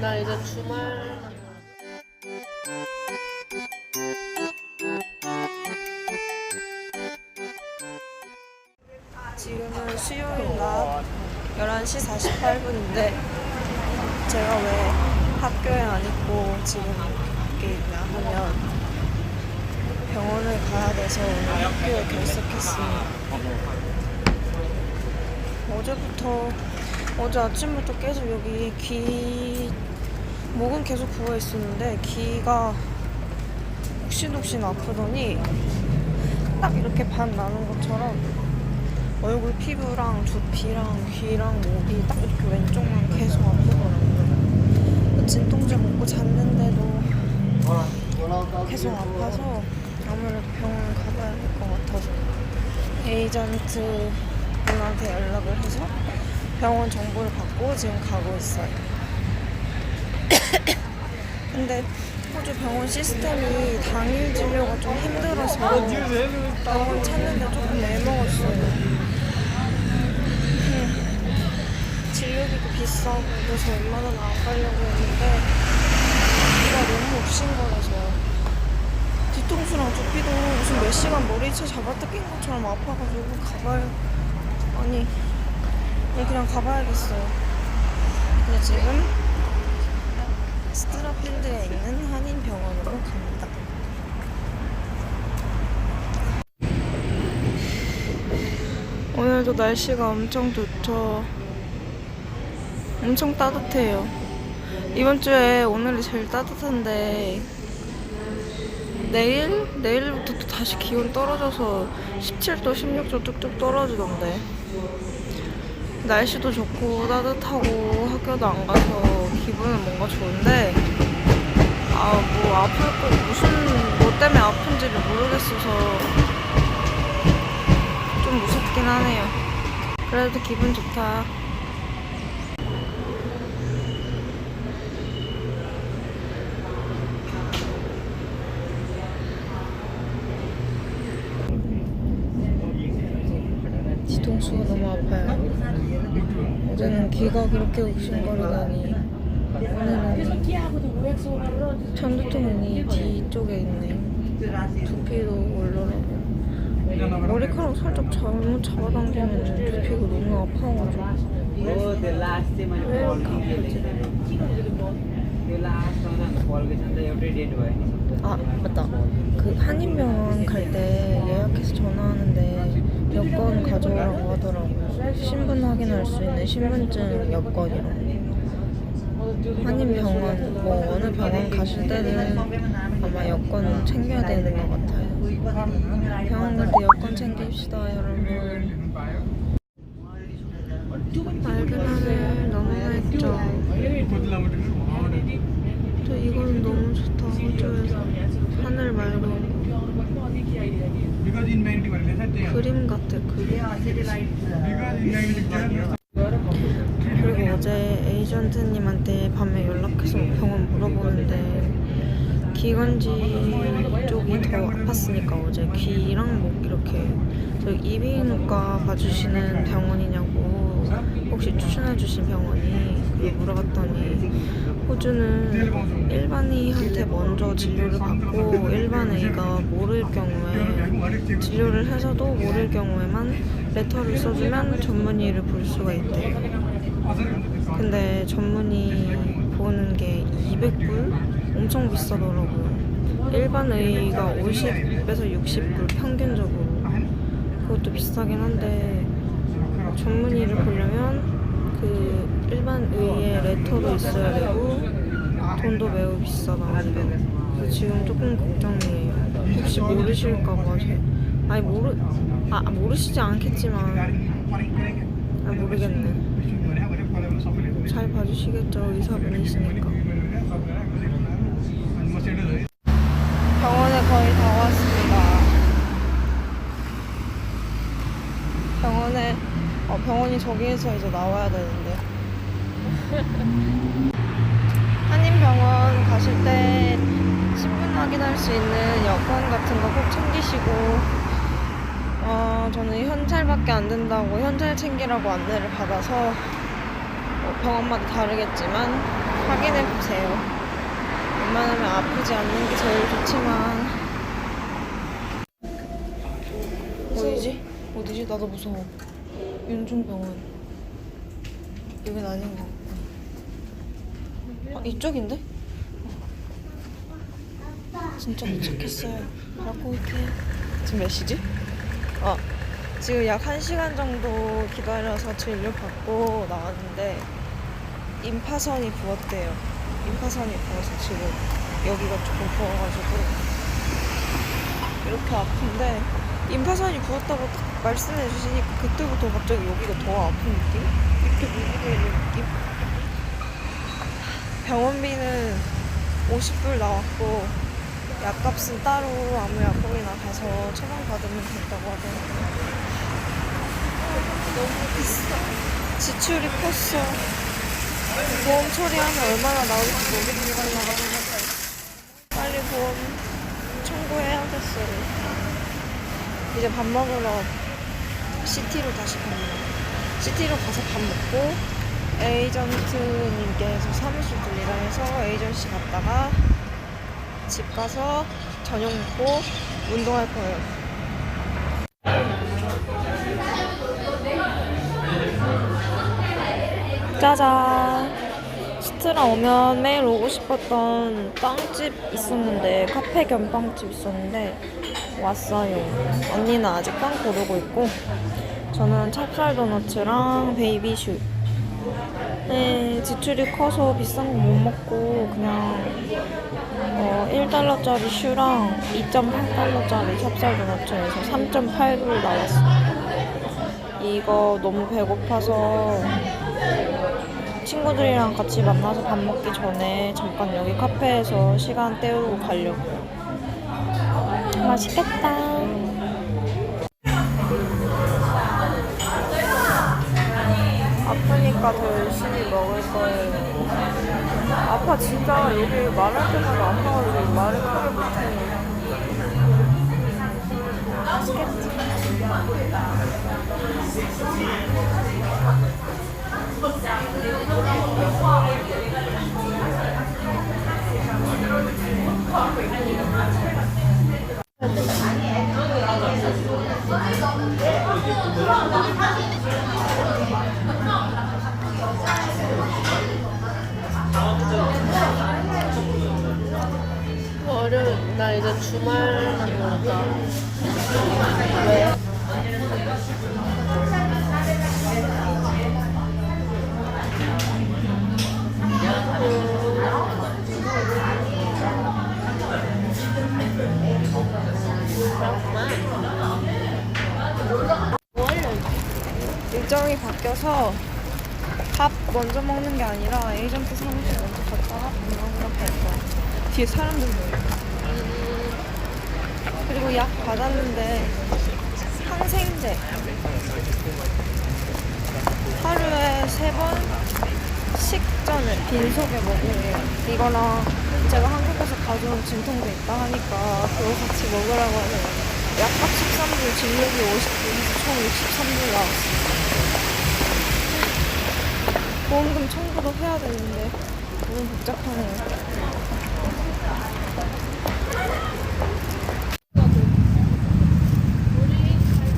나 이제 주말 지금은 수요일 낮 11시 48분인데 제가 왜 학교에 안 있고 지금 밖에 있냐 하면 병원을 가야 돼서 오늘 학교에 결석했습니다. 어제부터 어제 아침부터 계속 여기 귀 목은 계속 부어 있었는데 귀가 욱신욱신 아프더니 딱 이렇게 반 나는 것처럼 얼굴 피부랑 두피랑 귀랑 목이 딱 이렇게 왼쪽만 계속 아프더라고요. 진통제 먹고 잤는데도 계속 아파서 아무래도 병원 가봐야 될것 같아서 에이전트 분한테 연락을 해서 병원 정보를 받고 지금 가고 있어요. 근데 호주 병원 시스템이 당일 진료가 좀 힘들어서 병원 찾는데 조금 애먹었어요. 진료비도 비싸고 그래서 웬만하면 안 가려고 했는데 귀가 너무 욱신거려서 뒤통수랑 두피도 무슨 몇 시간 머리채 잡아 뜯긴 것처럼 아파가지고 가봐요 아니 그냥 가봐야겠어요 근데 지금 스트라필드에 있는 한인병원으로 갑니다 오늘도 날씨가 엄청 좋죠. 엄청 따뜻해요. 이번 주에 오늘이 제일 따뜻한데 내일 내일부터 또 다시 기온 떨어져서 17도, 16도 뚝뚝 떨어지던데. 날씨도 좋고 따뜻하고 학교도 안 가서 기분은 뭔가 좋은데 아 뭐 아플 거 무슨 뭐 때문에 아픈지를 모르겠어서 좀 무섭긴 하네요. 그래도 기분 좋다. 뒤통수가 너무 아파요. 어제는 귀가 그렇게 욱신거리다니 오늘은 편두통이 뒤쪽에 있네. 두피도 올라가고 머리카락 살짝 잘못 잡아당기면 두피가 너무 아파가지고 왜 이렇게 아프지? 아 맞다 그 한인병원 갈 때 예약해서 전화하는데 여권 가져오라고 하더라고요 신분 확인할 수 있는 신분증 여권이랑 한인병원 뭐 어느 병원 가실 때는 아마 여권 챙겨야 되는 것 같아요. 병원 갈 때 여권 챙깁시다 여러분. 맑은 하늘 너무 맑죠 저 이거는 너무 좋다 호주에서. 하늘 맑은 그림 같아 그림. Many 그리고 어제 에이전트님한테 밤에 연락해서 병원 물어보는데 기관지 쪽이 더 아팠으니까 어제 귀랑 목 이렇게 저 이비인후과 봐주시는 병원이냐고 혹시 추천해주신 병원이 그걸 물어봤더니 호주는 일반의한테 먼저 진료를 받고 일반 A가 모를 경우에 진료를 해서도 모를 경우에만 레터를 써주면 전문의를 볼 수가 있대요. 근데 전문의 보는 게 200불? 엄청 비싸더라고요. 일반 의가 50에서 60불 평균적으로. 그것도 비싸긴 한데 전문의를 보려면 그 일반 의의 레터도 있어야 되고 돈도 매우 비싸다는데 그래서 지금 조금 걱정이에요. 혹시 모르실까봐 제 아니 모르 아 모르시지 않겠지만 아 모르겠네. 잘 봐주시겠죠 의사분이시니까. 병원에 거의 다 왔습니다. 병원에 어, 병원이 저기에서 이제 나와야 되는데. 한인병원 가실 때 신분 확인할 수 있는 여권 같은 거 꼭 챙기시고 어, 저는 현찰밖에 안 된다고 현찰 챙기라고 안내를 받아서 뭐 병원마다 다르겠지만 확인해 보세요. 웬만하면 아프지 않는 게 제일 좋지만 어디지? 어디지? 나도 무서워. 윤중병원. 여긴 아닌 것 같고. 아 이쪽인데? 진짜 도착했어요. 가고 올게요. 지금 몇 시지? 아 지금 약 1시간 정도 기다려서 진료 받고 나왔는데 임파선이 부었대요. 임파선이 부어서 지금 여기가 조금 부어가지고 이렇게 아픈데 임파선이 부었다고 딱 말씀해 주시니까 그때부터 갑자기 여기가 더 아픈 느낌? 이렇게 물리고 있는 느낌? 병원비는 50불 나왔고 약값은 따로 아무 약국이나 가서 처방 받으면 된다고 하더라고요. 너무 비싸. 지출이 컸어. 보험 처리하면 얼마나 나올지 모르겠지만 빨리 보험 청구해야겠어요. 이제 밥 먹으러 시티로 다시 갑니다. 시티로 가서 밥 먹고 에이전트님께서 사무실 들리라 해서 에이전시 갔다가 집 가서 저녁 먹고 운동할 거예요. 짜잔! 스트라 오면 매일 오고 싶었던 빵집 있었는데 카페 겸 빵집 있었는데 왔어요. 언니는 아직 빵 고르고 있고 저는 찹쌀 도너츠랑 베이비슈. 네, 지출이 커서 비싼 거 못 먹고 그냥 어, 1달러짜리 슈랑 2.8달러짜리 찹쌀 도너츠에서 3.8불 나왔어요. 이거 너무 배고파서 친구들이랑 같이 만나서 밥 먹기 전에 잠깐 여기 카페에서 시간 때우고 가려고요. 맛있겠다. 아프니까 더 열심히 먹을 거예요. 아파 진짜 여기 말할 때마다 아파가지고 말을 크게 못해요. 맛있겠지? 나 이제 주말만 놀자. 왜? 일정이 바뀌어서 밥 먼저 먹는 게 아니라 에이전트 사무실 먼저 갔다가 밥 먹으러 갈 거야. 뒤에 사람들 모여. 그리고 약 받았는데 항생제 하루에 세번 식전을 빈속에 먹으래요. 이거랑 제가 한국에서 가져온 진통제 있다 하니까 그거 같이 먹으라고 하네요. 약값 13불, 진료비 50불, 총 63불 나왔어요. 보험금 청구도 해야 되는데 너무 복잡하네요.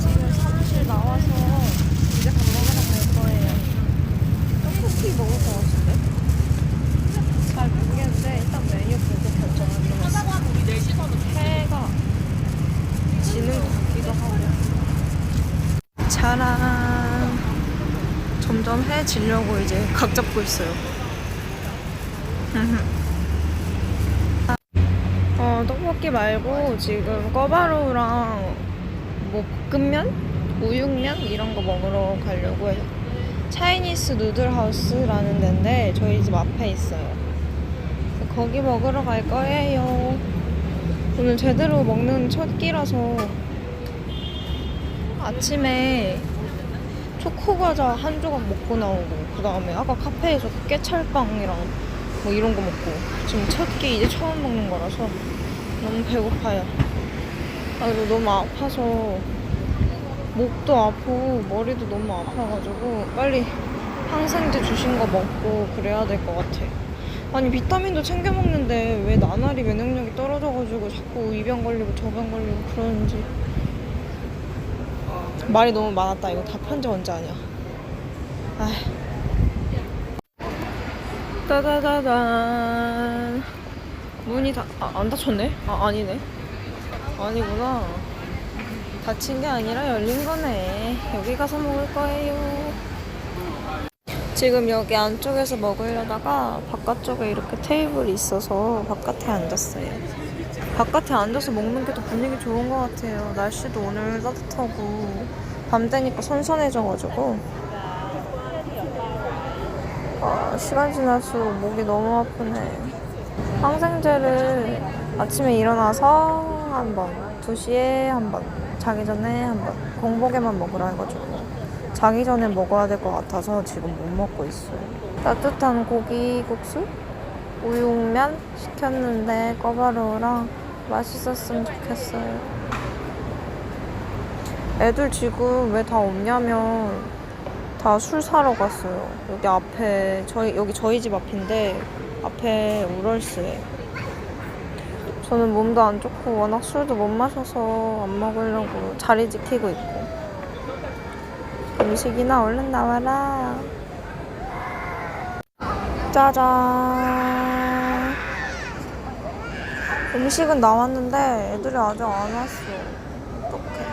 지금 사무실 나와서 이제 밥 먹으러 갈 거예요. 떡볶이 먹을 것 같은데? 잘 모르겠는데 일단 메뉴 보고 결정하기로 회가 지는 것 같기도 하고 짜란 점점 해 지려고 이제 각 잡고 있어요 어, 떡볶이 말고 지금 꿔바로우랑 뭐 볶음면? 우육면? 이런 거 먹으러 가려고 해요 차이니스 누들 하우스라는 데인데 저희 집 앞에 있어요. 거기 먹으러 갈 거예요. 오늘 제대로 먹는 첫 끼라서 아침에 초코 과자 한 조각 먹고 나오고 그 다음에 아까 카페에서 그 깨찰빵이랑 뭐 이런 거 먹고 지금 첫 끼 이제 처음 먹는 거라서 너무 배고파요. 아 그리고 너무 아파서 목도 아프고 머리도 너무 아파가지고 빨리 항생제 주신 거 먹고 그래야 될 것 같아 아니 비타민도 챙겨 먹는데 왜 나날이 면역력이 떨어져가지고 자꾸 이병 걸리고 저병 걸리고 그러는지 말이 너무 많았다 이거 답한 지 언제 아니야 아 따다다단 문이 다, 아, 안 닫혔네? 아, 아니네. 아니구나. 닫힌 게 아니라 열린 거네. 여기 가서 먹을 거예요. 지금 여기 안쪽에서 먹으려다가 바깥쪽에 이렇게 테이블이 있어서 바깥에 앉았어요. 바깥에 앉아서 먹는 게 더 분위기 좋은 것 같아요. 날씨도 오늘 따뜻하고 밤 되니까 선선해져가지고 아, 시간 지날수록 목이 너무 아프네. 항생제를 아침에 일어나서 한 번, 2시에 한 번, 자기 전에 한 번, 공복에만 먹으라 해가지고 자기 전에 먹어야 될 것 같아서 지금 못 먹고 있어요. 따뜻한 고기 국수? 우육면 시켰는데 꿔바로우랑 맛있었으면 좋겠어요. 애들 지금 왜 다 없냐면 다 술 사러 갔어요. 여기 앞에 저희 여기 저희 집 앞인데 앞에 우럴스에. 저는 몸도 안 좋고 워낙 술도 못 마셔서 안 먹으려고 자리 지키고 있고. 음식이나 얼른 나와라. 짜잔. 음식은 나왔는데 애들이 아직 안 왔어. 어떡해.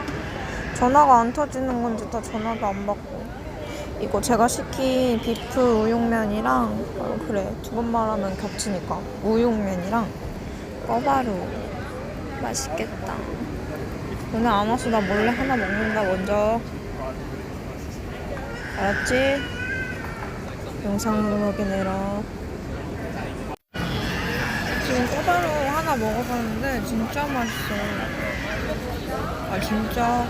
전화가 안 터지는 건지 다 전화도 안 받고. 이거 제가 시킨 비프 우육면이랑 어, 그래 두 번 말하면 겹치니까 우육면이랑 꿔바로. 맛있겠다. 오늘 안 와서 나 몰래 하나 먹는다 먼저. 알았지? 영상으로 확인해라. 지금 꿔바로 하나 먹어봤는데 진짜 맛있어. 아 진짜?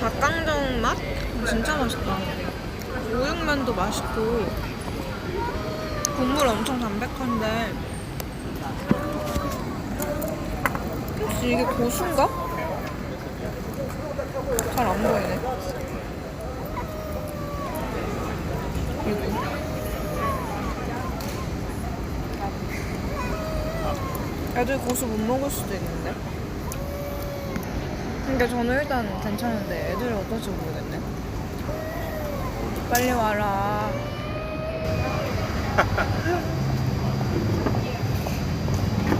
닭강정 맛? 진짜 맛있다. 우육면도 맛있고. 국물 엄청 담백한데 혹시 이게 고수인가? 잘 안 보이네. 애들 고수 못 먹을 수도 있는데. 근데 저는 일단 괜찮은데 애들이 어떨지 모르겠네. 빨리 와라.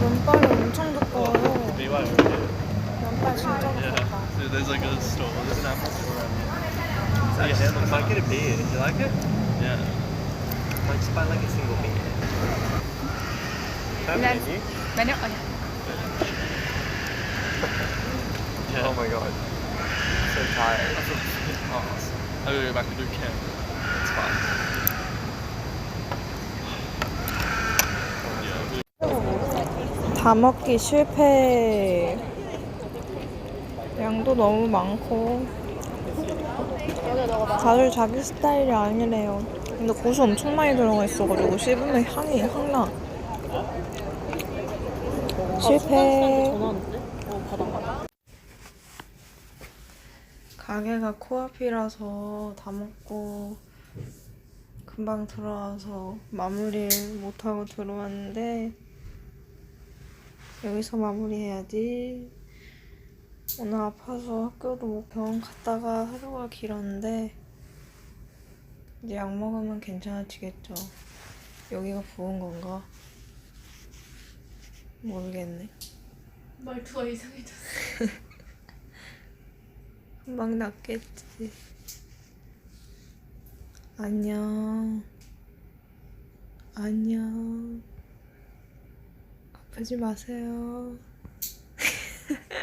면발이 엄청 두꺼워요. 면발 진짜 두껍다. So there's like a store. There's an apple store around here. So your hair looks like Might get a beer. Do you like it? Yeah. Might just buy like a single beer. Have Yes. menu? 메뉴 아니야. Yeah. Oh my god. So tired. Oh, I gotta go back and do camp. It's fine. 다 먹기 실패. 양도 너무 많고. 다들 자기 스타일이 아니래요. 근데 고수 엄청 많이 들어가 있어가지고 씹으면 향이 확 나. 실패. 가게가 코앞이라서 다 먹고 금방 들어와서 마무리를 못하고 들어왔는데 여기서 마무리해야지 오늘 아파서 학교도 못 병원 갔다가 하루가 길었는데 이제 약 먹으면 괜찮아지겠죠 여기가 부은 건가? 모르겠네 말투가 이상해졌어. 금방 낫겠지. 안녕. 안녕. 아프지 마세요.